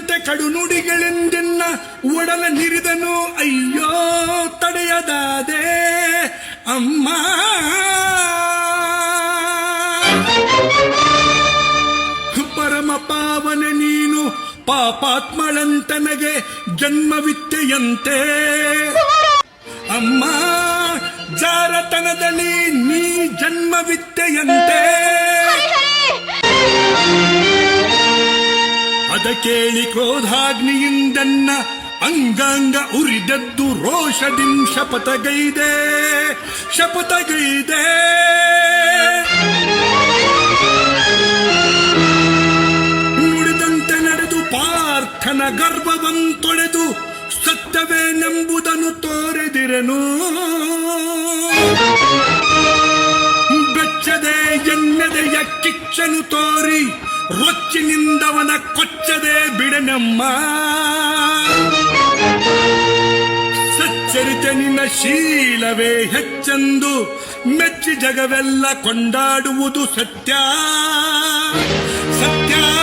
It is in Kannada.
ಕಡು ನುಡಿಗಳಿಂದೆನ್ನ ಒಡಲ ನಿರಿದನು. ಅಯ್ಯೋ, ತಡೆಯದಾದೆ, ಅಮ್ಮ. ಪರಮ ಪಾವನೆ ನೀನು ಪಾಪಾತ್ಮಳಂತನಗೆ ಜನ್ಮವಿತ್ತೆಯಂತೆ. ಅಮ್ಮ, ಜಾರತನದಲ್ಲಿ ನೀ ಜನ್ಮವಿತ್ತೆಯಂತೆ. ಕೇಳಿ ಕ್ರೋಧಾಗ್ನಿಯಿಂದನ್ನ ಅಂಗಾಂಗ ಉರಿದದ್ದು ರೋಷದಿಂ ಶಪಥಗೈದೆ ಶಪಥಗೈದೆ. ನುಡಿದಂತೆ ನಡೆದು ಪಾರ್ಥನ ಗರ್ಭವಂತೊಳೆದು ಸತ್ಯವೇನೆಂಬುದನ್ನು ತೋರೆದಿರನು. ಬೆಚ್ಚದೆ ಎನ್ನದೆಯ ಕಿಚ್ಚನು ತೋರಿ ರೊಚ್ಚಿನಿಂದವನ ಕೊಚ್ಚದೆ ಬಿಡನಮ್ಮ ಸಚ್ಚರಿತ ನಿನ್ನ ಶೀಲವೇ ಹೆಚ್ಚೆಂದು ಮೆಚ್ಚಿ ಜಗವೆಲ್ಲ ಕೊಂಡಾಡುವುದು ಸತ್ಯ. ಸತ್ಯ.